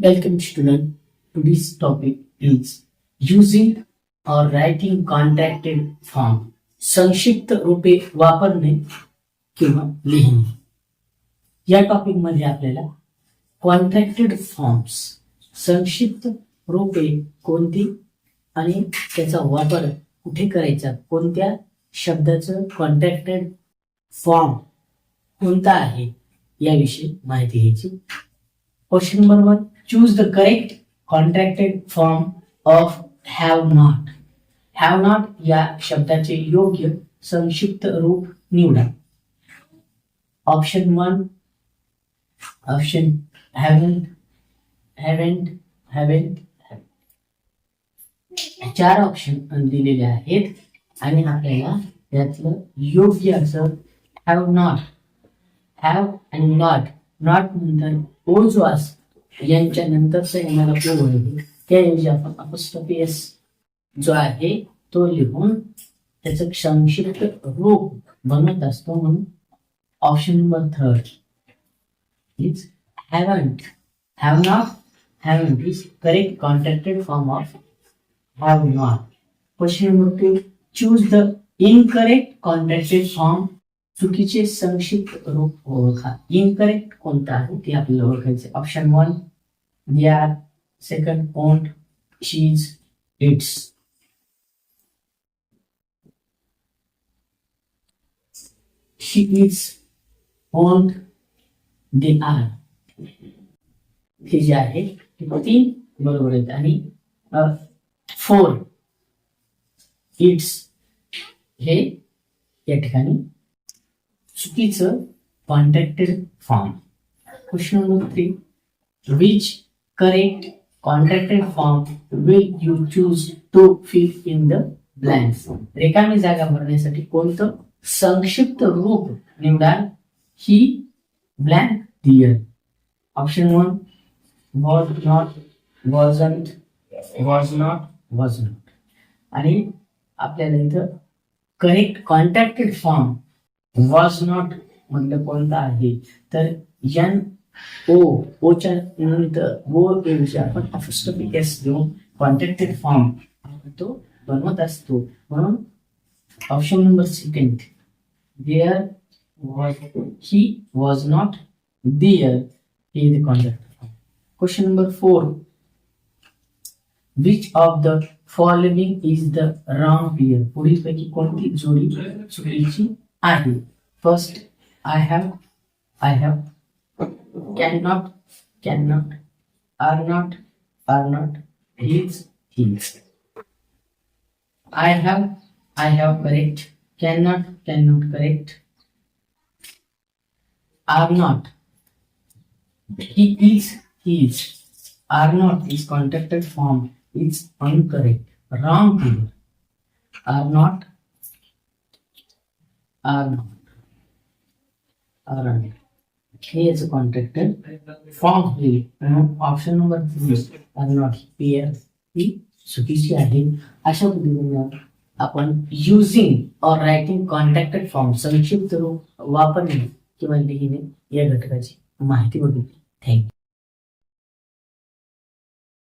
Welcome student. Today's topic is using or writing contracted form. संक्षिप्त रूपे वापरणे किंवा लिहिणे या टॉपिकमध्ये आपल्याला कॉन्ट्रॅक्टेड फॉर्म्स संक्षिप्त रूपे कोणती आणि त्याचा वापर कुठे करायचा कोणत्या शब्दाचं कॉन्ट्रॅक्टेड फॉर्म कोणता आहे याविषयी माहिती घ्यायची question number one choose the correct contracted form of have not have not या शब्दाचे योग्य संक्षिप्त रूप निवडा. Option one option haven haven haven't चार ऑप्शन दिलेले आहेत आणि आपल्याला यातलं योग्य असं have not have and not not नंतर ओ जो यांच्या नंतरचा येणारा ओ त्याऐवजी आपण अपस्टॉपी जो आहे तो लिहून त्याचं संक्षिप्त रूप बनवत असतो म्हणून option number third is haven't have not haven't is correct contracted form of have not question number two choose the incorrect contracted form चुकीचे संक्षिप्त रूप ओळखा. इनकरेक्ट कोणतं आहे? ते आपल्याला ओळखायचे option one are second point she's it's she is won't they are हे जे आहे ते तीन बरोबर आहेत. आणि फोर इट्स हे या ठिकाणी चुकीचं contracted form. Question number three which correct contracted form will you choose to fill in the blanks रिकामी जागा भरण्यासाठी कोणतं संक्षिप्त रूप निवडा ही blank there option one was not wasn't was not was not आणि आपल्याला इथं correct contracted form was not म्हणलं कोणता आहे? तर एन ओ ओच्या नंतर ओ ऐवजी आपण अफोस्टॉपिक एस देऊन कॉन्टॅक्टेड फॉर्म तो बनवत असतो. म्हणून option number second there was he was not there हे the contact form question number four which of the following is the wrong pair पुढीलपैकी कोणती जोडी चुकीची I. First, I have, I have, cannot, cannot, are not, are not, is, is. I have, I have correct, cannot, cannot correct, are not. He is, he is. Are not is contracted form. It's incorrect. Wrong here. Are not are not are not he is contacted form here option number three are not pair ही चुकीची आहे. अशा पद्धतीने आपण using और writing contacted form संक्षिप्त रूप वापरणे किंवा लिहिणे या घटकाची माहिती बघितली. थँक्यू